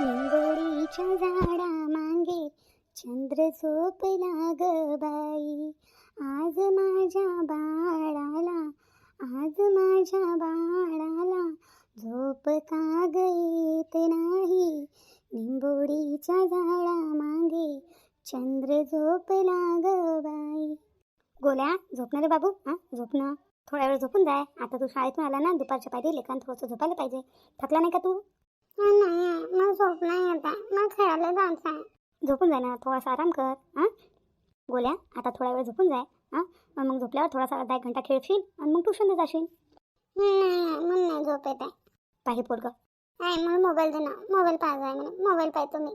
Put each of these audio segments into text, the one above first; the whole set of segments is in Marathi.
निंबोडीच्या झाडा मागे चंद्र झोपला ग बाई. आज माझ्या बाळाला आज माझ्या बाळाला झोप का ग येत नाही? निंबोडीच्या झाडा मागे चंद्र झोपला ग बाई. गोल्या झोपणार रे बाबू. हां झोपणं थोड्या वेळ झोपून जाय. आता तू शाळेतून आला ना दुपारच्या पाहिजे लेखान थोडंसं झोपायला पाहिजे. थकला नाही का तू? नाही मग झोप नाही येत आहे. मग खेळायला जायचं आहे. झोपून जाय ना थोडासा आराम कर हां? गोल्या आता थोडा वेळ झोपून जाय हां? मग मग झोपल्यावर थोडासा अर्धा एक घंटा खेळशील आणि मग ट्युशनला जाशील. नाही मग नाही झोप येत आहे. पाहिजे पोरगं. नाही मला मोबाईल दे ना. मोबाईल पाहिजे आहे म्हणे मोबाईल पाहतो मी.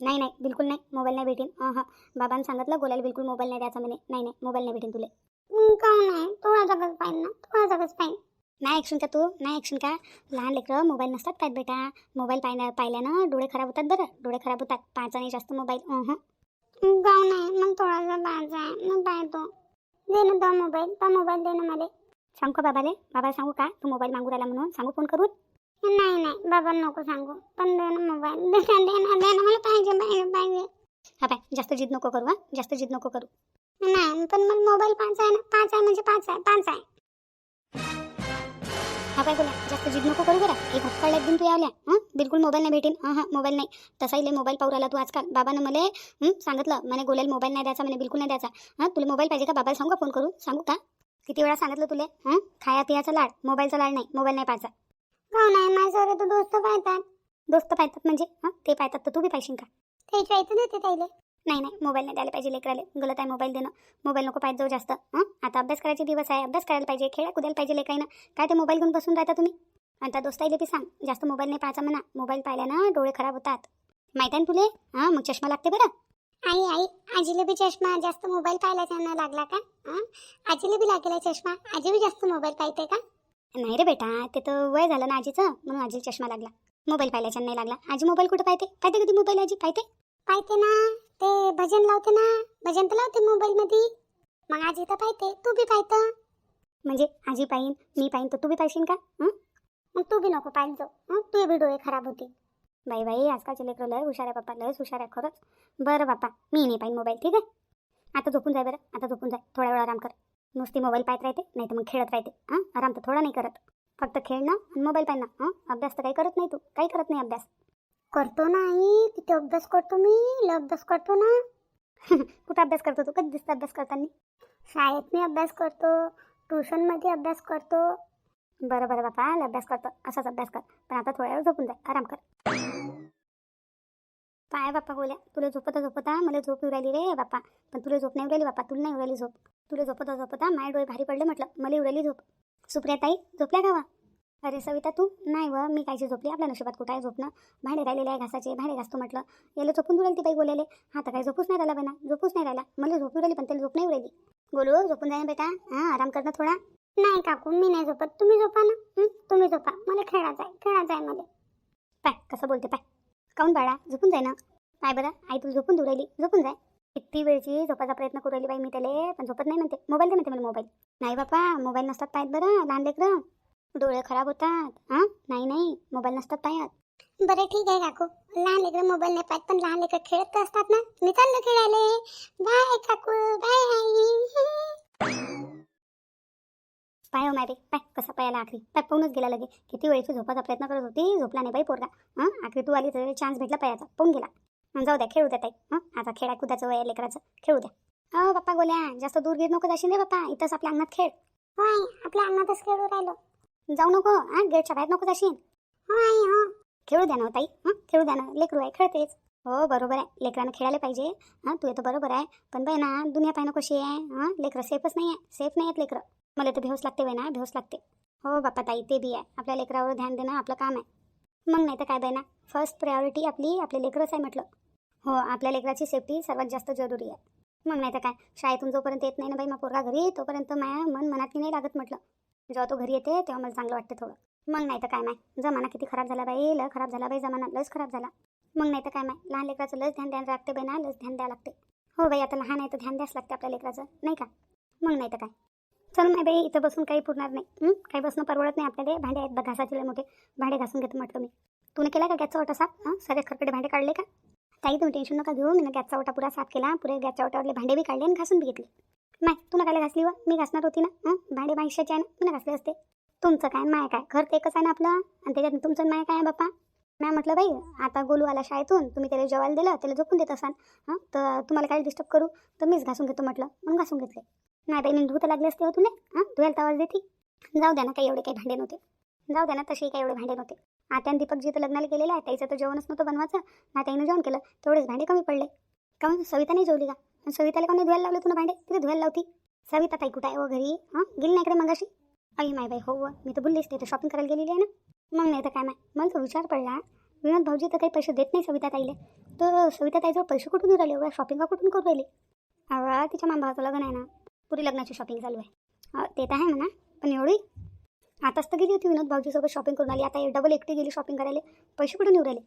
नाही नाही बिलकुल नाही. मोबाईल नाही भेटेन. हां हां. बाबांनी सांगितलं गोल्याला बिलकुल मोबाईल नाही द्यायचा म्हणे. नाही नाही मोबाईल नाही भेटेन तुले. मग काहून नाही? थोडा जगच पाहिजे ना. थोडा जगच पाहिजे. नाही ऐकशील का तू? नाही ऐकशील का? लहान लेकरं मोबाईल नसतात पाहत बेटा. मोबाईल पाहिल्या पाहिल्यानं डोळे खराब होतात बरं. डोळे खराब होतात. पाहायचा नाही जास्त मोबाईल अहं. गाव नाही. मग थोडासा पाहायचा आहे मग पाहतो दे ना तो मोबाईल तो मोबाईल दे ना मला. सांगू का बाबाले? बाबाला सांगू का? तू मोबाईल मागू राहिला म्हणून? सांगू फोन करून? नाही नाही. बाबा नको सांगू. पण दे ना मोबाईल दे ना दे ना दे ना. मला पाहिजे पाहिजे पाहिजे. हा पाय जास्त जिद नको करू हां. जास्त जिद नको करू. नाही पण मला मोबाईल पाच आहे ना. पाच आहे म्हणजे पाच आहे. पाच आहे. हा काय बोला जास्त जिद नको करू बरं एक हप्ता दिन तू यावल्या हां? बिलकुल मोबाईल नाही भेटेन. हां हां मोबाईल नाही. तसाही लय मोबाईल पाहू राहिला तू आजकाल. बाबानं मला हं, सांगितलं. म्हणे गोल्याला मोबाईल नाही द्यायचा. म्हणे बिलकुल नाही द्यायचा. हां तुला मोबाईल पाहिजे का? बाबाला सांगू का? फोन करू सांगू का? किती वेळा सांगितलं तुला? हां? खाया पियाचा लाड. मोबाईलचा लाड नाही. मोबाईल नाही पाहायचा. गाव नाही माझ्यावर दोस्त पाहतात. दोस्त पाहतात म्हणजे? हां? ते पाहतात. तर तू बी पाहिशील का? त्याच्या इथं देते त्याला नाही नाही मोबाईल नाही द्यायला पाहिजे लेकराले. गलत आहे मोबाईल देणं. मोबाईल नको पाहिजे जाऊ जास्त हां? आता अभ्यास करायचे दिवस आहे अभ्यास करायला पाहिजे खेळा कुदायला पाहिजे लेकाईनं काय ते मोबाईल घेऊन बसून राहता तुम्ही? आणि त्या दोस्ताईले बी सांग जास्त मोबाईल नाही पाहायचा म्हणा. मोबाईल पाहिल्यानं डोळे खराब होतात. माहिती आहे ना तुले? हां मग चष्मा लागते बरं? आई आई आजीला बी चष्मा जास्त मोबाईल पाहायला त्यांना लागला का? हं? आजीला बी लागेला चष्मा. आजी बी जास्त मोबाईल पाहते का? नाही रे बेटा ते तर वय झालं ना आजीचं म्हणून आजीला चष्मा लागला. मोबाईल पाहिल्याच्या नाही लागला. आजी मोबाईल कुठं पाहते? पाहते कधी मोबाईल आजी? पाहते? पाहते ना ते भजन लावते ना भजन तर लावते मोबाईल मध्ये मग आजी तर पाहते तू बी पाहत म्हणजे आजी पाहीन मी पाहीन तर तू बी पाहिशील का? मग तू बी नको पाहिजे तो तू बी डोळे खराब होते बाई बाई आजकालचे लेकरं लय हुशार आहे पप्पा लयच हुशार आहे खरंच. बरं बाप्पा मी नाही पाहिन मोबाईल ठीक आहे? आता झोपून जाय बरं आता झोपून जाय. थोडा वेळ आराम कर. नुसती मोबाईल पाहत राहते नाही तर मग खेळत राहते. हां? आराम तर थोडा नाही करत. फक्त खेळणं आणि मोबाईल पाहणं. हां? अभ्यास तर काही करत नाही तू. काही करत नाही अभ्यास. करतो ना आई तिथे अभ्यास करतो मी लय अभ्यास करतो ना. कुठं अभ्यास करतो तू? कधी दिसतं अभ्यास करताना? शाळेत मी अभ्यास करतो ट्युशनमध्ये अभ्यास करतो. बरं बरं बापा लय अभ्यास करतो. असाच अभ्यास कर. पण आता थोड्या वेळ झोपून जाय आराम कर. पाय बाप्पा बोल्या तुला झोपता झोपता मला झोप येऊ राहिली रे बापा पण तुला झोप नाही येऊ राहिली तुला नाही उरायली झोप. तुला झोपता झोपता माझे डोळे भारी पडले म्हटलं. मला येऊ झोप. सुप्रिया ताई झोपल्या का बा अरे सविता तू नाही व मी कायची झोपली. आपल्या नशिबात कुठं आहे झोपणं? भांडे राहिलेले आहे घासाचे. भांडे घासतो म्हटलं. याला झोपून राहिली ती बाई बोलायले हा तर काही झोपूच नाही राहिला बेना झोपूच नाही राहिला. मला झोपून राहिली पण त्याला झोप नाही येऊ राहिली. बोलू झोपून जाईन बेटा. हां आराम कर ना थोडा. नाही काकू मी नाही झोपत. तुम्ही झोपा ना. तुम्ही झोपा. मला खेळायचं आहे खेळायचं आहे मला पाय कसं बोलते पाय. काऊन बाळा झोपून जाय ना. पाय बरं आई तुला झोपून देऊ राहिली झोपून जाय. किती वेळची झोपायचा प्रयत्न करू राहिली बाई मी त्याला पण झोपत नाही म्हणते. मोबाईल दे म्हणते मला मोबाईल. नाही बापा मोबाईल नसतात पाहिजे बरं. लहान लेकरं. डोळे खराब होतात हां नाही नाही मोबाईल नसतात पाहत. बरं ठीक आहे काकू. लहान लेकरं मोबाईल नाही पाहत पण लहान लेकरं खेळत तर असतात ना. मी चाललो खेळायला. बाय काकू. बाय पाय हो माय बाई. पाय कसा पायाला आखरी. पाय पाहूनच गेला लगे. किती वेळची झोपायचा प्रयत्न करत होती. झोपला नाही बाई पोरगा. हां आखरी तू आली तर चान्स भेटला पायाचा. पाहून गेला. जाऊ द्या खेळू द्या ताई. हां आता खेळा कुदाचं वय लेकराचं. खेळू द्या. हो बाप्पा गोल्या जास्त दूर गिर नको जाशील रे बाप्पा इथंच आपल्या अंगणात खेळ. होय आपल्या अंगणातच खेळू राहिलो. जाऊ नको हा? गेटच्या बाहेर नको जाशील? होय हो. खेळू द्या ना हो, ताई. हां? खेळू द्या ना. लेकरू आहे खेळतेच. हो बरोबर आहे. लेकरानं खेळायला पाहिजे. हां? तू तर बरोबर आहे. पण बाई ना दुनिया पाहिनं कशी आहे? हां? लेकरं सेफच नाही आहे सेफ नाही आहेत लेकरं. मला तर भेवस लागते बाई ना भेवस लागते. हो बाप्पा ताई ते बी आहे. आपल्या लेकरावर ध्यान देणं आपलं काम आहे. मग नाही तर काय बाई ना फर्स्ट प्रायोरिटी आपली आपले लेकरच आहे म्हटलं. हो आपल्या लेकराची सेफ्टी सर्वात जास्त जरुरी आहे. मग नाही तर काय शाळेतून जोपर्यंत येत नाही ना बाई मग पोरगा घरी तोपर्यंत माया मन मनात नाही लागत म्हटलं. जेव्हा तो घरी येते तेव्हा मला चांगलं वाटतं थोडं. मग नाही तर काय माय? जमाना किती खराब झाला बाई लय खराब झाला बाई जमाना लयच खराब झाला. मग नाही तर काय माय? लहान लेकराचं लस ध्यान द्यायला लागते बाई ना लस ध्यान द्यावं लागते हो बाई आता लहान आहे तर ध्यान द्यास लागते आपल्या लेकराचं नाही का? मग नाही तर काय? चल नाही बाई इथं बसून काही पुरणार नाही. काही बसणं परवडत नाही आपल्याला. भांडे आहेत बघ घासाचे लय मोठे. भांडे घासून घेतो म्हटलं मी. तुने केला का गॅसचा ओटा साफ? हां? सगळे खरकडे भांडे काढले का? ताई तुम्ही टेन्शन नका घेऊ. मी गॅसचा ओटा पुरा साफ केला. पुरे गॅसच्या ओटावरले भांडे बी काढले आणि घासून बी घेतले. नाही तू नकाला घासली व. मी घासणार होती ना. भांडे माहिशाचे आहे ना तू घासले असते. तुमचं काय? माय काय? घर ते एकच आहे ना आपलं? आणि त्याच्यात तुमचं माय काय आहे बाप्पा? मॅम म्हटलं बाई आता गोलू आला शाळेतून. तुम्ही त्याला जेवायला दिलं त्याला झोपून देत असाल. हां? तर तुम्हाला काय डिस्टर्ब करू? तर मीच घासून घेतो म्हटलं. म्हणून घासून घेतले. नाही बाई मी धुत लागले असते हो तुला. हां? धुवायला आवाज देते. जाऊ द्या ना काही एवढे काही भांडे नव्हते. जाऊ द्या ना तसेही काही एवढे भांडे नव्हते. आता आणि दीपकजी तर लग्नाला गेलेला आहे त्याचं तर जेवणच नव्हतं बनवायचं. ना त्यानं जेवण केलं. तेवढेच भांडे कमी पडले. का म्हणून सविता नाही जेवली का? सविताला कोणी धुवायला लावले तुला भांडे? तिथे धुवायला लावती. सविता ताई कुठं आहे? हो घरी. हां? गेली नाही इकडे मगाशी? अई माय बाई हो व, मी तर बोललीच ते तर शॉपिंग करायला गेलेली आहे ना. मग नाही तर काय माय? मला तर विचार पडला. विनोद भाऊजी तर काही पैसे देत नाही सविता ताईले तर सविता ताईजवळ पैसे कुठून येऊ राहिले? एवढ्या शॉपिंग कुठून करू राहिली? अहो तिच्या मामाचं लग्न आहे ना. पुरी लग्नाची शॉपिंग चालू आहे. ते तर आहे म्हणा. पण एवढी? आताच तर गेली होती विनोद भाऊजीसोबत शॉपिंग करून आली. आता डबल एकटी गेली शॉपिंग करायला. पैसे कुठून येऊ राहिले?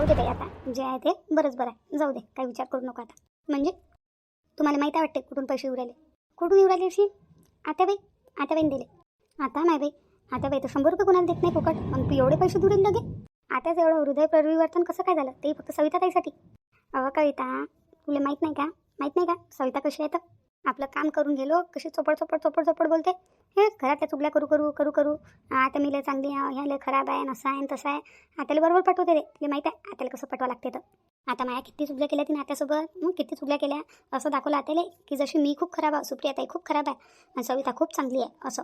जाऊ दे बाई आता. जे आहे ते बरंच बरं आहे. जाऊ दे काही विचार करू नको आता. म्हणजे? तुम्हाला माहिती आहे वाटते कुठून पैसे येऊ राहिले कुठून येऊ राहिले अशी? आता बाई आता बाईन दिले. आता नाही बाई. आता बाई तर शंभर रुपये कोणाला देत नाही फुकट. पण तू एवढे पैसे दुरेल लगे. आताच एवढं हृदय परिवर्तन कसं काय झालं? ते फक्त सविता ताईसाठी अवं कविता तुला माहीत नाही का? माहीत नाही का? सविता कशी आहे तर? आपलं काम करून गेलो कशी चोपड चोपड चोपड चोपड बोलते. हे घरातल्या चुगल्या करू करू करू करू. आता मी लय चांगली आहे ह्या लय खराब आहे नसा आहे तसं आहे. आत्याला बरोबर पटवते रे. तुला माहीत आहे आत्याला कसं पटवा लागते तर. आता माया किती चुगल्या केल्या तिने आत्यासोबत. मग किती चुगल्या केल्या. असं दाखवलं आत्याला की जशी मी खूप खराब आहे सुप्रिया ताई खूप खराब आहे. आणि सविता खूप चांगली आहे असं.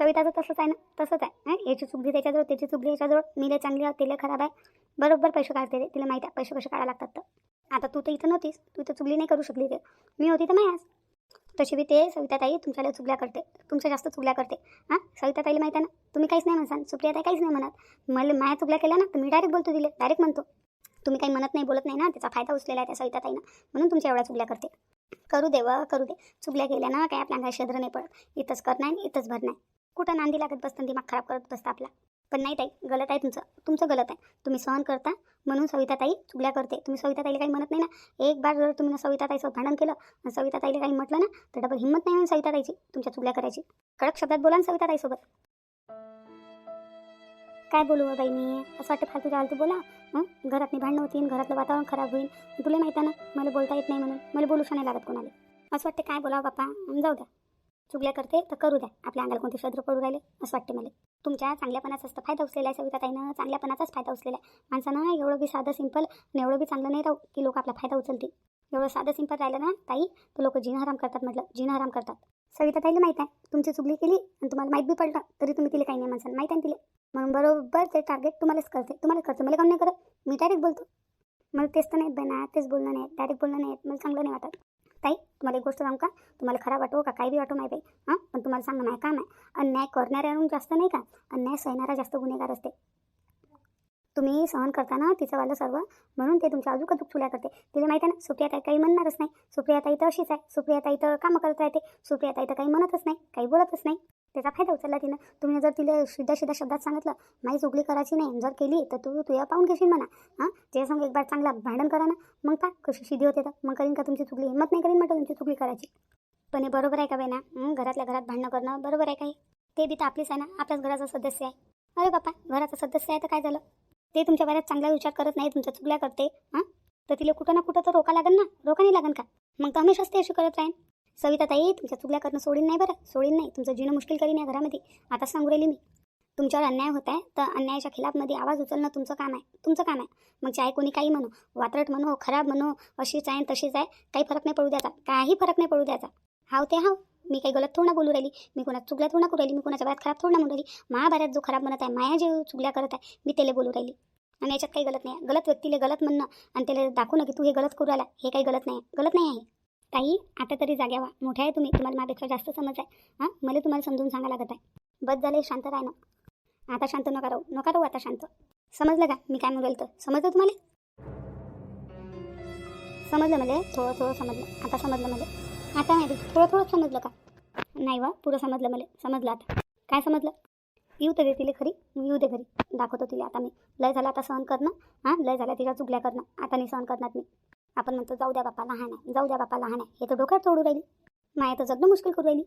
सविताचं तसंच आहे ना तसंच आहे. याची चुगली त्याच्याजवळ त्याची चुगली याच्याजवळ. मी लय चांगली आहे तिला खराब आहे. बरोबर पैसे काढते रे तिला माहीत आहे पैसे कसे काढायला लागतात तर. आता तू तर इथं नव्हतीस तू तर चुगली नाही करू शकली ते मी होती तर मायास. तशी बी ते सविताताई तुमच्याला चुगल्या करते. तुमच्या जास्त चुगल्या करते. हां? सविताताईला माहिती आहे ना? तुम्ही काहीच नाही म्हणसान. सुप्रियाताई काहीच नाही म्हणत. मला माया चुगल्या केल्या ना तर मी डायरेक्ट बोलतो दिले डायरेक्ट म्हणतो. तुम्ही काही म्हणत नाही बोलत नाही ना? त्याचा फायदा उचलेला आहे त्या सविताताईनं. म्हणून तुमच्या एवढ्या चुगल्या करते. करू दे व करू दे. चुगल्या केल्या ना काय आपल्या अंगात शद्र नाही पडत. इथंच करणार नाही इथंच भरणार कुठं नांदी लागत बसतं दिमाग खराब करत बसतं आपला. पण नाही ताई गलत आहे तुमचं. तुमचं गलत आहे. तुम्ही सहन करता म्हणून सविताताई चुगल्या करते. तुम्ही सविताताईला काही म्हणत नाही ना? एक बार जर तुम्ही ना सविताताईचं भांडण केलं आणि सविताताईला काही म्हटलं ना तर डबल हिंमत नाही म्हणून सविताताईची तुमच्या चुगल्या करायची. कडक शब्दात बोला ना सविताताईसोबत. काय बोलू हो बाई मी? असं वाटतं फालतू फालतू बोला. हं? घरात भांडणं होतील घरातलं वातावरण खराब होईल. तुला माहिती आहे ना मला बोलता येत नाही म्हणून. मला बोलूशा नाही लागत कोणाला. असं वाटतं काय बोलावं बाप्पा? जाऊ द्या. चुगल्या करते तर करू द्या. आपल्या अंगाला कोणते शद्र पडू राहिले? असं वाटते मला. तुमच्या चांगल्यापणाचाच तर फायदा उचलेला आहे सविता ताईनं. चांगल्यापणाचाच फायदा उचलेला आहे. माणसानं एवढं बी साधं सिंपल आणि एवढं बी चांगलं नाही राहू की लोक आपला फायदा उचलतील. एवढं साधं सिंपल राहिलं ना ताई तर लोक जिन हराम करतात म्हटलं. जिन हराम करतात. सविता ताईला माहीत आहे. तुमची चुगली केली आणि तुम्हाला माहीत बी पडलं तरी तुम्ही तिला काही नाही म्हणसान माहीत आहे ना तिला? म्हणून बरोबर ते टार्गेट तुम्हालाच करते. तुम्हाला करते मला काऊन नाही करत? मी डायरेक्ट बोलतो. मला तेच तर नाही बना तेच बोलणं नाही. डायरेक्ट बोलणं नाही. मला चांगलं नाही वाटत. ताई तुम्हाला एक गोष्ट सांगू का? तुम्हाला खराब वाटो का? काही बी वाटो नाही बाई हां? पण तुम्हाला सांगणं माझं काम आहे. अन्याय करणाऱ्याहून जास्त नाही का? अन्याय सहणारा जास्त गुन्हेगार असते. तुम्ही सहन करताना तिचंवालं सर्व म्हणून ते तुमच्या अजून अजूक चुल्या करते. तिला माहिती आहे ना सुप्रियाताई काही म्हणणारच नाही. सुप्रियाताई तर अशीच आहे. सुप्रियाताई तर कामं करत राहते. सुप्रियाताई तर काही म्हणतच नाही काही बोलतच नाही. त्याचा फायदा उचलला तिनं. तुम्ही जर तिला शिधा शिधा शब्दात सांगितलं माझी चुगली करायची नाही जर केली तर तू तुया पाहून घेशील म्हणा. हां? त्याच्यासंग एक बार चांगला भांडण करा ना. मग पा कशी शिधी होते तर. मग करीन का तुमची चुगली? हिंमत नाही करीन म्हटलं तुमची चुगली करायची. पण हे बरोबर आहे का बेना? घरातल्या घरात भांडणं करणं बरोबर आहे काही? ते बी तर आपलीच आहे ना आपल्याच घराचा सदस्य आहे. अरे बापा घराचा सदस्य आहे तर काय झालं? ते तुमच्या बऱ्यात चांगला विचार करत नाही तुमच्या चुगल्या करते. हां? तर तिला कुठं ना कुठं तर रोका लागेल ना. रोका नाही लागेल का? मग तर हमेशाच ते अशी करत राहीन. सविता ताई तुमच्या चुगल्या करणं सोडीन नाही बरं. सोडीन नाही. तुमचं जीणं मुश्किल करीन या घरामध्ये. आता सांगू राहिली मी. तुमच्यावर अन्याय होत आहे तर अन्यायाच्या खिलाफमध्ये आवाज उचलणं तुमचं काम आहे. तुमचं काम आहे. मग चाहे कोणी काही म्हणू वात्रट म्हणू खराब म्हणू अशीच आहे तशीच आहे काही फरक नाही पडू द्यायचा काही फरक नाही पडू द्यायचा हाव ते हाव. मी काही गलत थोडं बोलू राहिली. मी कोणा चुगल्या थोडं ना करू राहिली. मी कोणाच्या बाहेर खराब थोडं ना म्हणू राहिली. महाभारत जो खराब म्हणत आहे माया जे चुगल्या करत आहे मी त्याला बोलू राहिली. आणि याच्यात काही गलत नाही आहे. गलत व्यक्तीला गलत म्हणणं आणि त्याला दाखवणं की तू हे गलत करू राहिला हे काही गलत नाही आहे. गलत नाही आहे. ताई आता तरी जाग्या व्हा. मोठ्या आहे तुम्ही. तुम्हाला माझ्यापेक्षा जास्त समज आहे. हां? मला तुम्हाला समजून सांगा लागत आहे. बस झाले शांत राह ना. आता शांत नका राहू. नका राहू आता शांत. समजलं का? मी काय म्हणेल तर समजलं तुम्हाला? समजलं मला? थोडं थोडं समजलं. आता समजलं मला? आता नाही थोडं थोडं समजलं का? नाही वा. पुरं समजलं मला. समजलं आता. काय समजलं? येऊ तर दे तिला खरी येऊ दे घरी. दाखवतो तिला आता मी. लय झालं आता सहन करणं. हां? लय झाला तिच्या चुकल्या करणं. आता नाही सहन करणार मी. आपण म्हणतो जाऊ द्या बापा लहान आहे. जाऊ द्या बापा लहान आहे. हे तर डोक्यात चोडू राहिली. माया तर जगणं मुश्किल करू राहिली.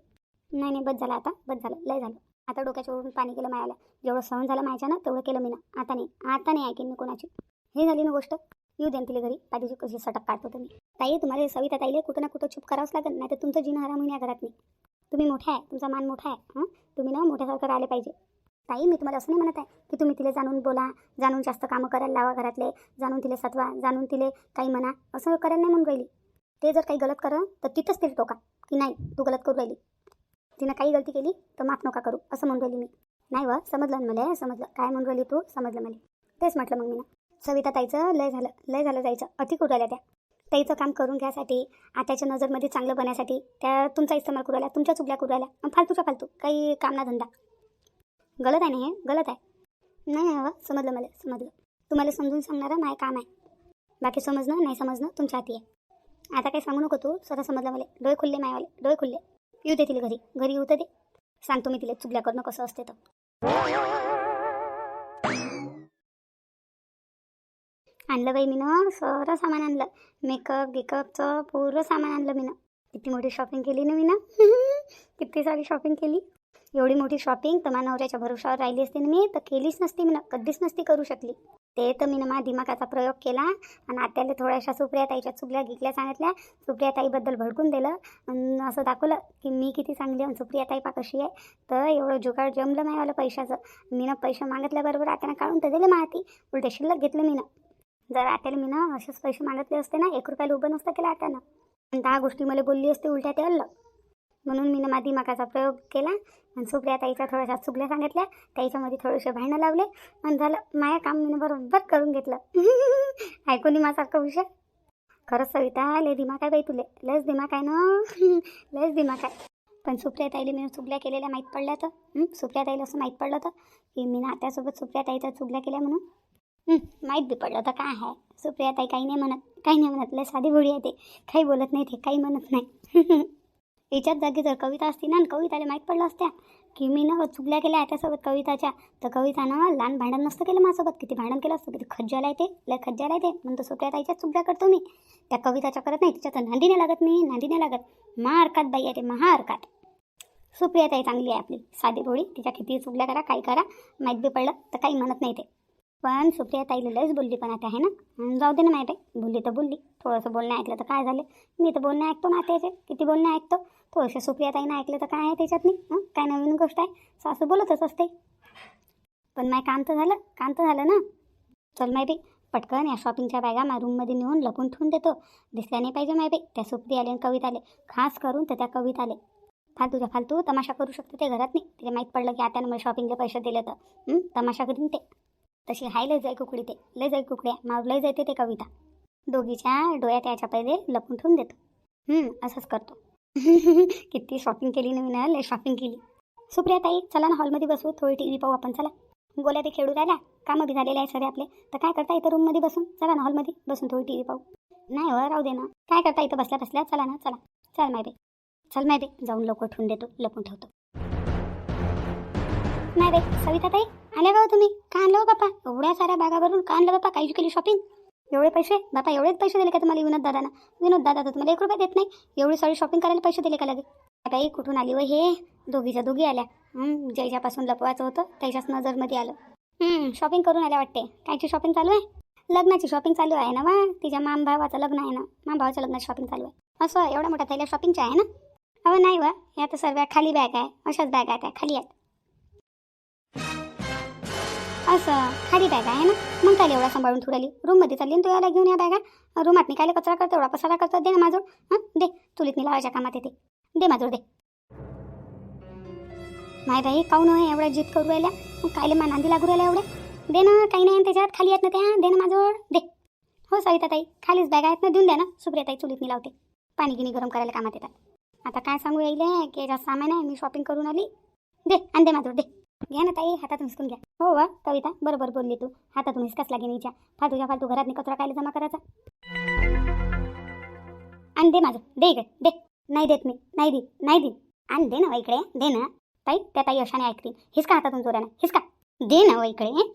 नाही नाही बस झालं आता बस झालं लय झालं. आता डोक्याच्या वरून पाणी केलं मायाला. जेवढं सहन झालं माझ्यानं तेवढं केलं मी ना. आता नाही आता नाही ऐकेन मी कोणाची. हे झाली ना गोष्ट. येऊ द्या तिले तिला घरी. पाहिजे कशी सटक काढतो तुम्ही. ताई तुम्हाला सविता ताईले कुठं ना कुठं चूप करावंच लागेल. नाही तर तुमचं जीवन हरा महिन्या घरात नाही तुम्ही मोठा आहे तुमचा मान मोठा आहे हां? तुम्ही ना मोठ्यासारखं राहिले पाहिजे. ताई मी तुम्हाला असं नाही म्हणत आहे की तुम्ही तिला जाणून बोला जाणून जास्त कामं करायला लावा घरातले जाणून तिला सतवा जाणून तिले काही म्हणा असं करायला नाही म्हणून राहिली. ते जर काही गलत करा तर तिथंच तिला टोका की नाही तू गलत करू राहिली. तिनं काही गलती केली तर माफ नका करू असं म्हणून राहिली मी. नाही व समजलं मला समजलं. काय म्हणून राहिली तू? समजलं मला. तेच म्हटलं मग मी ना सविता ताईचं लय झालं लय झालं जायचं. अति करू राहिल्या त्या. ताईचं काम करून घ्यासाठी आताच्या नजरमध्ये चांगलं बनण्यासाठी त्या तुमचा इस्तेमाल करू राहिला तुमच्या चुकल्या करू राहिल्या फालतूच्या फालतू काही काम ना धंदा. गलत आहे ना हे? गलत आहे. नाही हवं समजलं मला समजलं. तुम्हाला समजून सांगणारं माझं काम आहे. बाकी समजणं नाही समजणं तुमच्या हाती आहे. आता काही सांगू नको तू स्वतः समजलं मला. डोळे खुल्ले मायवाले डोळे खुल्ले. येऊ दे तिला घरी घरी येऊ तर दे. सांगतो मी तिला चुकल्या करणं कसं असते तर. आणलं बाई मी ना सामान आणलं. मेकअप गिकअपचं पूर्ण सामान आणलं मी ना किती मोठी शॉपिंग केली ना मी ना किती सारी शॉपिंग केली? एवढी मोठी शॉपिंग तर माझ्या नवऱ्याच्या भरोशावर राहिली असती ना मी तर केलीच नसती मी ना कधीच नसती करू शकली. ते तर मी माझ्या दिमागाचा प्रयोग केला आणि आत्याला थोड्याशा सुप्रिया ताईच्या चुकल्या गिकल्या सांगितल्या. सुप्रिया ताईबद्दल भडकून दिलं आणि असं दाखवलं की मी किती चांगली आणि सुप्रिया ताई पा कशी आहे. तर एवढं जुगाड जमलं नाही मला पैशाचं. मी ना पैसे मागितल्याबरोबर आत्यानं काढून तर दिले माहिती उलटे शिल्लक घेतलं मी ना. जर आत्याला मी ना असेच पैसे मागितले असते ना एक रुपयाला उभं नसतं केलं आत्यानं. दहा गोष्टी मला बोलली असते उलट्या ते अल्ल म्हणून मी ना माकाचा प्रयोग केला आणि सुप्रिया ताईचा थोड्याशा चुगल्या सांगितल्या. त्याच्यामध्ये थोडेसे भांडणं लावले आणि झालं माया काम मी बरोबर करून घेतलं. ऐकून माझा विषय खरंच सविता लय दिमाग आहे बाई तुले. लस दिमाग आहे ना? लस दिमाग आहे. पण सुप्रिया ताईला मी चुगल्या केलेल्या माहीत पडल्या तर. सुप्रिया ताईला असं माहीत पडलं तर? की मी नात्यासोबत सुप्रिया ताईचा चुगल्या केल्या म्हणून? माहीत बी पडलं तर काय आहे? सुप्रिया ताई काही नाही म्हणत काही नाही म्हणत. लय साधी भोळी आहे ते. काही बोलत नाही ते काही म्हणत नाही. याच्याच जागी जर कविता असती ना आणि कविताला माहीत पडलं असत्या की मी ना चुगल्या केल्या त्यासोबत कविताच्या तर कविता ना लहान भांडण नसतं केलं माझ्यासोबत. किती भांडण केलं असतं किती खज्जाला येते लय खज्जाला येते म्हणतो सोप्या ताईच्याच चुकल्या करतो मी. त्या कविताच्या करत नाही तिच्या तर नांदी नाही लागत मी नांदी नाही लागत. महाअर्कात बाई आहे ते महाअरकात सुप्रिया ताई चांगली आहे आपली. साधी गोळी तिच्या किती चुकल्या करा काही करा. माहीत बी पडलं तर काही म्हणत नाही ते. पण सुप्रिया ताईला लयच बोलली पण आता आहे ना? जाऊ दे ना माहिती आहे बोलली तर बोलली. थोडंसं बोलणं ऐकलं तर काय झालं? मी तर बोलणं ऐकतो ना त्याचे किती बोलणं ऐकतो? थोडंसं सुप्रिया ताईनं ऐकलं तर काय आहे त्याच्यात नाही? काय नवीन गोष्ट आहे? सासू बोलतच असते. पण माय काम तर झालं. काम तर झालं ना. चल माहिती पटकन या शॉपिंगच्या बॅगा माझ्या रूममध्ये नेऊन लपून ठेवून देतो. दिसल्या नाही पाहिजे माहिती त्या सुप्रिया आले आणि कविता आले खास करून तर त्या कविता आले फालतूच्या फालतू तमाशा करू शकते ते घरात नाही. तिला माहीत पडलं की आता मला शॉपिंगला पैसे दिले तर. तमाशा करीन ते. तशी हाय लय जाय कुकडी ते लय जाय कुकड्या मावर लय जायते ते कविता. दोघीच्या डोळ्यात याच्या पहिले लपून ठेवून देतो. असंच करतो. किती शॉपिंग केली ना मी ना लय शॉपिंग केली. सुप्रिया ताई चला ना हॉलमध्ये बसू थोडी टी व्ही पाहू आपण चला. गोल्या ते खेळू राहिल्या कामं बी झालेले आहे सगळे आपले. तर काय करता इथं रूममध्ये बसून? चला ना हॉलमध्ये बसून थोडी टी व्ही पाहू. नाही हो राहू दे ना. काय करता इथं बसल्या बसल्या? चला ना चला. चल माय चल माय जाऊन लवकर ठेवून देतो लपून ठेवतो. नाही रे सविता ताई आल्या का तुम्ही. का आणलं हो बापा? एवढ्या साऱ्या बागा भरून का आणलं बापा? काही केली शॉपिंग एवढे पैसे? बापा एवढेच पैसे दिले का तुम्हाला विनोद दादाना विनोद दादा तर तुम्हाला एक रुपये देत नाही. एवढी सारी शॉपिंग करायला पैसे दिले का लगे? बाई कुठून आली व हे? दोघीच्या दोघी आल्या. ज्याच्यापासून लपवायचं होतं त्याच्याच नजरमध्ये आलं. शॉपिंग करून आल्या वाटते. कायची शॉपिंग चालू आहे? लग्नाची शॉपिंग चालू आहे ना वा? तिच्या माम भावाचं लग्न आहे ना? माम भावाच्या लग्नाची शॉपिंग चालू आहे. असं एवढा मोठा थैल्या शॉपिंगच्या आहे ना? अहो नाही वा. या तर सर्व खाली बॅग आहे. अशाच बॅग आहेत. खाली आहेत. असं. खाली बॅग आहे ना? मग काय एवढा सांभाळून ठेवली रूममध्ये चालली ना तू याला घेऊन या बॅगा रूमात मी काय कचरा करतो एवढा पसारा करतो. दे ना माझं हां? दे. तुलीत मी लावायच्या कामात येते. दे माझं दे. नाही बाई काऊन आहे एवढ्या जीत करू राहिल्या? मग कायले मा नांदी लागू राहिल्या एवढ्या दे ना काही नाही त्याच्यात खाली आहेत ना त्या. दे ना माझं दे. हो सविता ताई खालीच बॅग आहेत ना देऊन द्या ना. सुप्रियाताई चुलीत मी लावते पाणी गिनी गरम करायला कामात येतात. आता काय सांगू येईल की जास्त सामान आहे मी शॉपिंग करून आली. दे आणि दे माझं दे. घ्या ना ताई हातातून हिसकून घ्या. हो वा कविता बरोबर बोलली तू. हातातून हिसकाच लागेल हिच्या. फालतूच्या फालतू घरात कचरा कायला जमा करायचा? आणि दे माझं. दे इकडे दे. नाही देत मी. नाही दे नाही दे आणि दे ना इकडे दे ना. ताई त्या ताई अशाने ऐकतील. हिसका हातातून जोरानं. हिसका. दे ना इकडे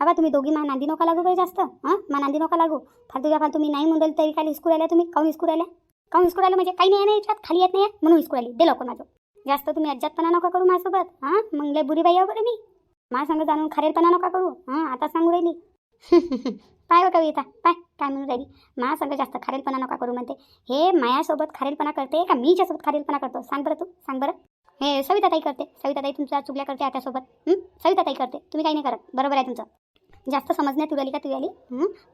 अबा तुम्ही दोघी मा नांदी नका लागू काही जास्त. हां मा नांदी नका लागू. फालतूच्या फालतू मी नाही म्हणलं तरी काय हिसकू राहिल्या तुम्ही? काऊन हिसकू राहिल्या? काऊन हिसकू राहिलं? म्हणजे काही नाही याच्यात? खाली येत नाही म्हणून हिसकू राहिली. दे लवकर माझं. जास्त तुम्ही अज्जातपणा नका करू माझ्यासोबत हां? मग लय बुरी बाई आहे हो बरं मी. माझ्या संग जाणून खारेलपणा नका करू हां? आता सांगू राहिली. पाय हो कविता पाय काय म्हणून राहिली? माझ्या संग जास्त खारेलपणा नका करू म्हणते. हे मायासोबत खारेलपणा करते का मी ज्यासोबत खारेलपणा करतो? सांग बरं तू सांग बरं. हे सविताताई करते सविताताई तुमच्या चुकल्या करते आत्यासोबत सविताताई करते तुम्ही काही नाही करत बरोबर आहे तुमचं. जास्त समजण्यात तुला का तू आली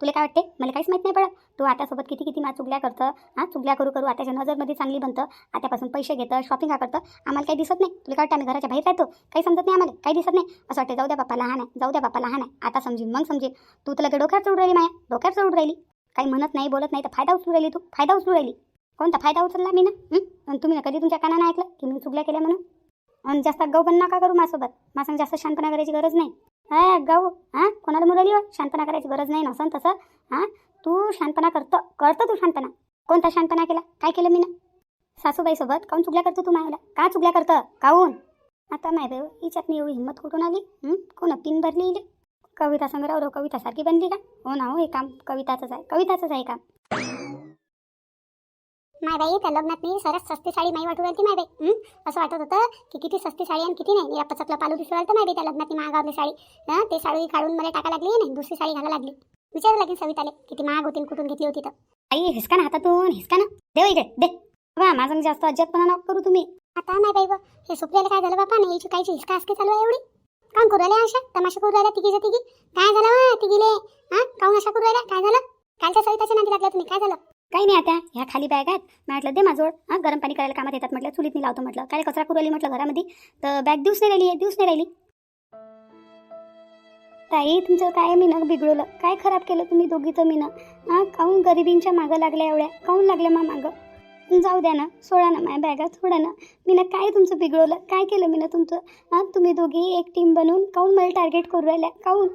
तुला काय वाटते? मला काहीच माहीत नाही पडत. तू आत्यासोबत किती किती मा चुगल्या करतं? हां? चुगल्या करू करू आत्याच्या नजरमध्ये चांगली बनतं. आत्यापासून पैसे घेतं शॉपिंग का करतं. आम्हाला काही दिसत नाही. तुला काय वाटतं? आम्ही घराच्या बाहेर राहतो? काही समजत नाही आम्हाला. काही दिसत नाही. असं वाटतं जाऊ द्या बाप्पा लहान आहे. जाऊ द्या बाप्पा लहान आहे. आता समजेल मग समजेल तू तुला डोक्यात चढून राहिली माया. डोक्यात चढून राहिली. काही म्हणत नाही बोलत नाही तर फायदा उचलू राहिली तू. फायदा उचलू राहिली. कोणता फायदा उचलला मी ना आणि तुम्ही ना कधी तुमच्या कानानं ऐकलं की मी चुगल्या केल्या म्हणून? आणि जास्त गौ पण नका करू माझ्यासोबत माझं जास्त शांतपणा करायची गरज नाही. हा गाऊ हां कोणाला मुरली हो शांतपणा करायची गरज नाही नसन तसं. हां तू शांतपणा करतं करतं तू शांतपणा कोणता शांतपणा केला? काय केलं मी ना सासूबाईसोबत काऊन चुगल्या करतो तू मायाला? का चुगल्या करतं? काऊन? आता नाही बाई हिच्यात मी एवढी हिंमत कुठून आली? कोण पिन भरली इले कविता संग्रह कवितासारखी बनली का? हो ना हो हे काम कविताचंच आहे कविताचंच आहे काम. माय बाई त्या लग्नात मी सरस सस्ती साडी नाही वाटू राहिली माय बाई. असं वाटत होतं की किती सस्ती साडी आणि किती नाही. या पचकला पालू दिसू राहिलं माय बाई त्या लग्नात मी महागावली साडी. हं? ते साडी काढून मला टाका लागली नाही दुसरी साडी घाला लागली. विचारावं लागेल सविताले किती महाग होती कुठून घेतली होती तर. आई हिसका ना हातातून हिसका ना. दे इकडे दे. वा माझं जास्त अज्जातपणा नको करू तुम्ही. आता नाही बाई हे सुप्रियाला काय झालं बापा? नाही कायची हिसका हसकी चालू आहे एवढी? काम करू राहिल्या अशा? तमाशा करू राहिल्या तिघीच्या तिघी? काय झालं वा तिघीले? हा? काऊन अशा करू राहिल्या? काय झालं? कालच्या सविताच्या नादी लागल्या तुम्ही. काय झालं? काही नाही आता ह्या खाली बॅग आहेत. मी म्हटलं दे माझोड हां गरम पाणी करायला कामात येतात म्हटलं. चुलीत लावतो म्हटलं. काय कचरा करू आली म्हटलं घरामध्ये. तर बॅग दिवस नाही राहिली आहे दिवस नाही राहिली. ताई तुमचं काय मीनं बिघडवलं? काय खराब केलं तुम्ही दोघीचं मीनं हां काहून गरिबींच्या मागं लागल्या एवढ्या? काहून लागल्या मा मागं? जाऊ द्या ना सोडा ना माझ्या बॅगा सोडा ना. मीनं काय तुमचं बिघडवलं? काय केलं मीनं तुमचं? हां तुम्ही दोघी एक टीम बनवून काहून मला टार्गेट करू राहिल्या? काहून?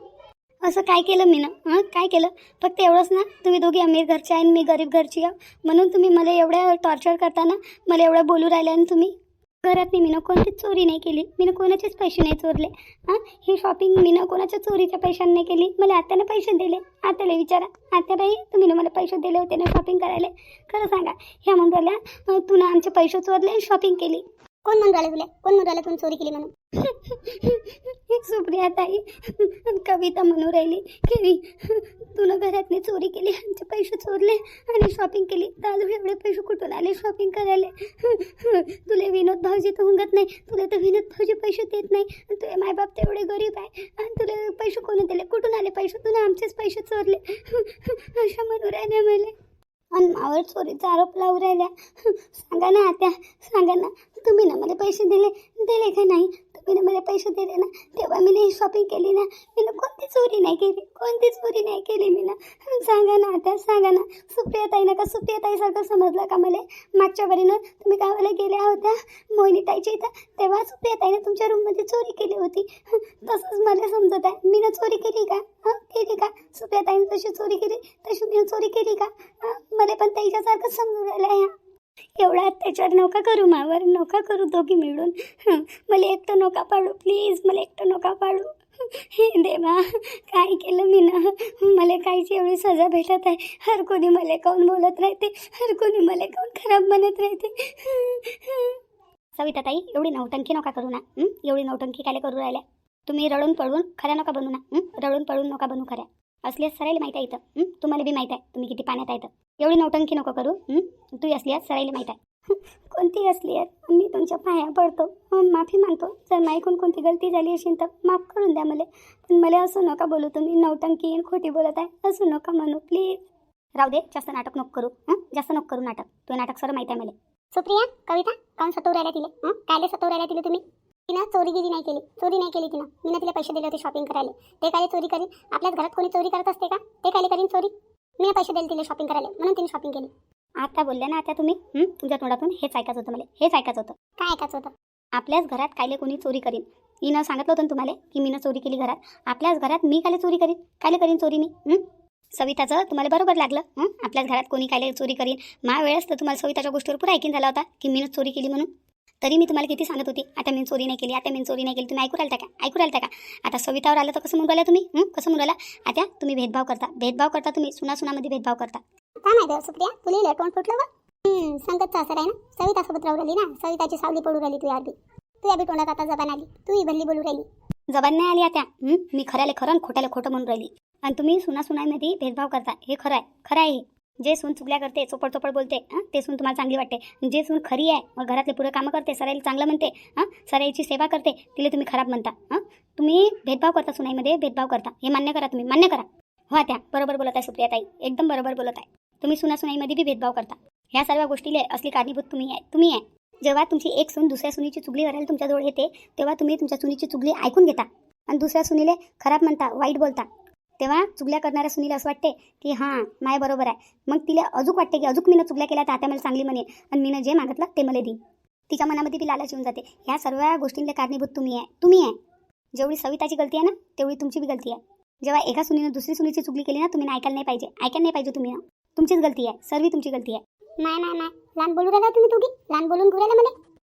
असं काय केलं मी ना? हां? काय केलं? फक्त एवढंच ना तुम्ही दोघी अमीर घरचे आहे आणि मी गरीब घरची आहे. म्हणून तुम्ही मला एवढ्या टॉर्चर करताना मला एवढं बोलू राहिले आणि तुम्ही. घरात मी मीनं कोणतीच चोरी नाही केली. मीनं कोणाचेच पैसे नाही चोरले. हां? ही शॉपिंग मीनं कोणाच्या चोरीच्या पैशाने नाही केली. मला आत्याने पैसे दिले. आत्याला विचारा. आत्याबाई तुम्ही ना मला पैसे दिले होते ना शॉपिंग करायला? खरं सांगा ह्या म्हणून राहिल्या तू ना आमचे पैसे चोरले आणि शॉपिंग केली. कोण म्हणून राहिले तुला? कोण म्हणून राहिलं तुम्ही चोरी केली म्हणून? सुप्रिया ताई कविता म्हणू राहिली की तुला घरातली चोरी केली आमचे पैसे चोरले आणि शॉपिंग केली. तर अजून एवढे पैसे कुठून आले शॉपिंग करायला? तुला विनोद भाऊजी तर हुंगत नाही. तुला तर विनोद भाऊजी पैसे देत नाही. आणि तुझे मायबाप तर एवढे गरीब आहे. आणि तुला पैसे कोणी दिले? कुठून आले पैसे? तुला आमचेच पैसे चोरले. अशा म्हणू राहिल्या मला. आणि मावर चोरीचा आरोप लावू राहिल्या. सांगा ना आत्या सांगा ना. तुम्ही ना मला पैसे दिले दिले का नाही? तुम्ही ना मला पैसे दिले ना तेव्हा मी ही शॉपिंग केली ना. मी ना कोणती चोरी नाही केली कोणती चोरी नाही केली मी ना. सांगा ना आता सांगा ना. सुप्रियाताई ना का सुप्रियाताईसारखं समजलं का मला? मागच्या वरीनं तुम्ही गावाला गेल्या होत्या मोहिनीताईच्या इथं. तेव्हा सुप्रियाताईनं तुमच्या रूममध्ये चोरी केली होती. तसंच मला समजत आहे. मी ना चोरी केली का? हां? केली का? सुप्रियाताईनं तशी चोरी केली तशी मी चोरी केली का? हां? मला पण त्याच्यासारखं समजून राहिलं आहे. एवढा अत्याचार नका करू मावर नका करू दोघी मिळून. मला एकटं नका पाडू प्लीज मला एकटं नका पाडू. हे देवा काय केलं मी ना? मला काहीची एवढी सजा भेटत आहे हर कोणी मला काऊन बोलत राहते? हर कोणी मला काऊन खराब म्हणत राहते? सविता ताई एवढी नौटंकी नका करू ना. एवढी नौटंकी काय करू राहिल्या? तुम्ही रडून पडून खऱ्या नका बनू ना. रडून पडून नका बनू खऱ्या. असल्यास सरायला माहीत आहे इथं. तुम्हाला बी माहीत आहे. तुम्ही किती पाण्यात आहे तर एवढी नौटंकी नको करू. तू असल्यास सरायला माहीत आहे. कोणती असली आहे मी तुमच्या पाया पडतो. माफी मागतो. जर माईकून कोणती गलती झाली असेल तर माफ करून द्या मला. पण मला असं नका बोलू तुम्ही. नौटंकी खोटी बोलत आहे. असं नका म्हणू. प्लीज. राहू दे. जास्त नाटक नको करू. जास्त नको करू नाटक. तो नाटक सर माहीत आहे मला. सुप्रिया कविता काऊन सतवू राहिल्या तिले? हं? कायले सतवू तिले तुम्ही? तिनं चोरीगिरी नाही केली चोरी नाही केली तिनं. मी तिला पैसे दिले होते शॉपिंग करायला. ते काय चोरी करीन? आपल्याच घरात कोणी चोरी करत असते का? ते काय करीन चोरी? मी पैसे दिले तिला शॉपिंग करायला. म्हणून तिने शॉपिंग केली. आता बोलल्या ना आता तुम्ही? तुमच्या तोंडातून हेच ऐकायचं होतं मला. हेच ऐकायचं होतं. काय ऐकायचं होतं? आपल्याच घरात कायले कोणी चोरी करीन? मीनं सांगितलं होतं तुम्हाला की मीनं चोरी केली घरात. आपल्याच घरात मी कायले चोरी करीन? कायले करीन चोरी मी? सविताचं तुम्हाला बरोबर लागलं? आपल्याच घरात कोणी कायले चोरी करीन? मा वेळेस तर तुम्हाला सविताच्या गोष्टीवर पुरा ऐकून झाला होता की मीनं चोरी केली म्हणून. तरी मी तुम्हाला किती सांगत होती आता मी चोरी नाही केली आता मी चोरी नाही केली तुम्ही ऐकू राहिलता का? ऐकू राहिलता का? आता सवितावर आलं तर कसं म्हणून राहिला तुम्ही? हं? कसं म्हणून राहिला आता तुम्ही भेदभाव करता. भेदभाव करता तुम्ही सुना सुनामध्ये भेदभाव करता. काय माहिती आहे, सुप्रिया? तुला लटवून फुटलं बा हम्म, संगतचा असर आहे ना सवितासोबत राहू राहिली ना? सविताची सावली पडू राहिली तू आरबी तू बी तोंडात आता जबान आली. तू ही भल्ली बोलू राहिली. जबान नाही आली आता. हं? मी खऱ्याला खरं खोट्याला खोटं म्हणून राहिली. आणि तुम्ही सुना सुनाईमध्ये भेदभाव करता. हे खरं आहे. खरं आहे हे. जे सून चुकल्या करते चोपड चोपड बोलते हां? ते सून तुम्हाला चांगली वाटते. जे सून खरी आहे मग घरातले पुरं कामं करते सराईला चांगलं म्हणते हां? सराईची सेवा करते तिला तुम्ही खराब म्हणता हां? तुम्ही भेदभाव करता सुनाईमध्ये भेदभाव करता. हे मान्य करा तुम्ही मान्य करा. हो त्या बरोबर बोलत आहे सुप्रिया ताई एकदम बरोबर बोलत आहे. तुम्ही सुना सुनाईमध्ये बी भेदभाव करता. ह्या सर्व गोष्टीले असली कारणीभूत तुम्ही आहे तुम्ही आहे. जेव्हा तुमची एक सून दुसऱ्या सुनीची चुगली करायला तुमच्याजवळ येते तेव्हा तुम्ही तुमच्या सुनीची चुगली ऐकून घेता. आणि दुसऱ्या सुनीले खराब म्हणता वाईट बोलता. तेव्हा चुगल्या करणाऱ्या सुनीला असं वाटते की हां माय बरोबर आहे. मग तिला अजूक वाटते की अजूक मीनं चुगल्या केल्या तर आता मला चांगली म्हणे आणि मीनं जे मागितलं ते मला देईन तिच्या मनामध्ये ती लालच येऊन जाते. ह्या सर्व गोष्टींना कारणीभूत तुम्ही आहे. तुम्ही आहे. जेवढी सविताची गलती आहे ना तेवढी तुमची बी गलती आहे. जेव्हा एका सुनीनं दुसरी सुनीची चुगली केली ना तुम्ही ऐकायला नाही पाहिजे. ऐकायला नाही पाहिजे तुम्ही ना. तुमचीच गलती आहे. सर्व तुमची गलती आहे. नाही नाही नाही. लहान बोलू राहिला तुम्ही दोघी? लहान बोलून घेऊ राहिला मला?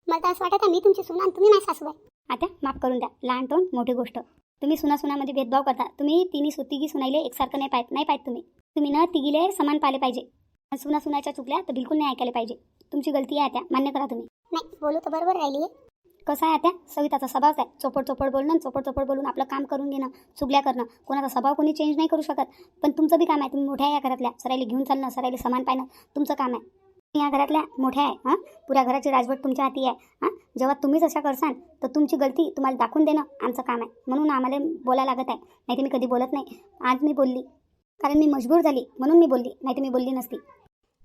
मला तर असं वाटत मी तुमची सून आणि तुम्ही माझी सासू आहे. आता माफ करून द्या. लहान तोंड मोठी गोष्ट. तुम्ही सुना सुनामध्ये भेदभाव करता. तुम्ही तिन्ही सु तिघी सुनाईले एकसारखं नाही पाहत. नाही पाहत तुम्ही. तुम्ही ना तिघीले समान पाहिले पाहिजे. सुना सुनाच्या चुकल्या तर बिलकुल नाही ऐकायला पाहिजे. तुमची गलती आहे त्या मान्य करा तुम्ही. नाही बोलू तर बरोबर राहिली कसं आहे त्या सविताचा स्वभावच आहे चोपड चोपड बोलणं चोपड चोपड बोलून आपलं काम करून घेणं चुगल्या करणं. कोणाचा स्वभाव कोणी चेंज नाही करू शकत. पण तुमचं बी काम आहे. तुम्ही मोठ्या या घरातल्या. सरायला घेऊन चालणं सरायला समान पाहणं. तुमचं काम आहे. या घरातल्या मोठ्या आहे हां? पुऱ्या घराची राजवट तुमच्या हाती आहे हां? जेव्हा तुम्हीच अशा करसाल तर तुमची गलती तुम्हाला दाखवून देणं आमचं काम आहे. म्हणून आम्हाला बोलायला लागत आहे. नाही तर मी कधी बोलत नाही. आज मी बोलली. कारण मी मजबूर झाली. म्हणून मी बोलली. नाही तर मी बोलली नसती.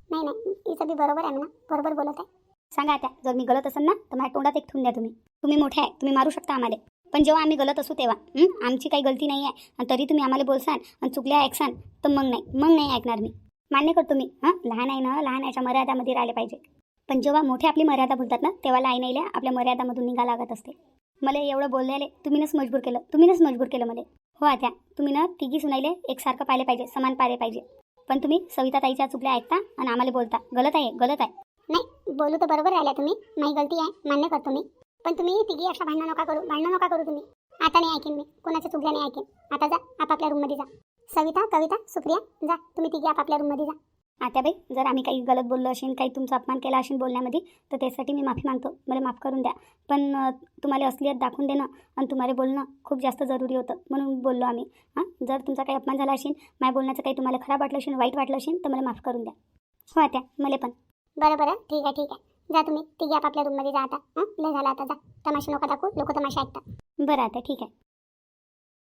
नाही नाही. तिचं बी बरोबर आहे म्हणा बरोबर बोलत आहे. सांगा त्या जर मी गलत असेल ना तर माझ्या तोंडात एक ठेवून द्या तुम्ही. तुम्ही मोठे आहे. तुम्ही मारू शकता आम्हाला. पण जेव्हा आम्ही गलत असू तेव्हा? आमची काही गलती नाही आहे आणि तरी तुम्ही आम्हाला बोलसाल आणि चुकल्या ऐकसाल तर मग नाही. मग नाही ऐकणार मी. मान्य करतो मी. हां? लहान आहे ना लहान याच्या मर्यादामध्ये राहिले पाहिजे. पण जेव्हा मोठे आपली मर्यादा बोलतात ना तेव्हा लहान आपल्या मर्यादामधून निघा लागत असते. मला एवढं बोललेले तुम्हीच मजबूर केलं तुम्हीच मजबूर केलं मला. हो आत्या तुम्ही ना तिघी सुनाईले एकसारखं पाहिले पाहिजे समान पाहिले पाहिजे. पण तुम्ही सविता ताईच्या चुकल्या ऐकता आणि आम्हाला बोलता. गलत आहे गलत आहे. नाही बोलू तर बरोबर राहिल्या तुम्ही. माझी गलती आहे मान्य करतो मी. पण तुम्ही तिघी अशा भांडणं नका करू भांडणं नका करू तुम्ही. आता नाही ऐकेन मी कोणाच्या चुकल्या नाही ऐकेन. आता जा आपापल्या रूममध्ये जा. सविता कविता सुप्रिया जा तुम्ही तिघी आपापल्या रूममध्ये जा. आत्याबाई जर आम्ही काही गलत बोललो असेल काही तुमचा अपमान केला असेल बोलण्यामध्ये तर त्यासाठी मी माफी मागतो. मला माफ करून द्या. पण तुम्हाला असलियत दाखवून देणं आणि तुम्हाला बोलणं खूप जास्त जरुरी होतं म्हणून बोललो आम्ही. हां जर तुमचा काही अपमान झाला असेल माझ्या बोलण्याचं काही तुम्हाला खराब वाटलं असेल वाईट वाटलं असेल तर मला माफ करून द्या. हो आत्या मला पण. बरं बरं ठीक आहे ठीक आहे. जा तुम्ही तिघी आपापल्या रूममध्ये जा आता. हां झालं आता जा. तमाशा नका दाखवू लोक तमाशा ऐकतात. बरं आता ठीक आहे.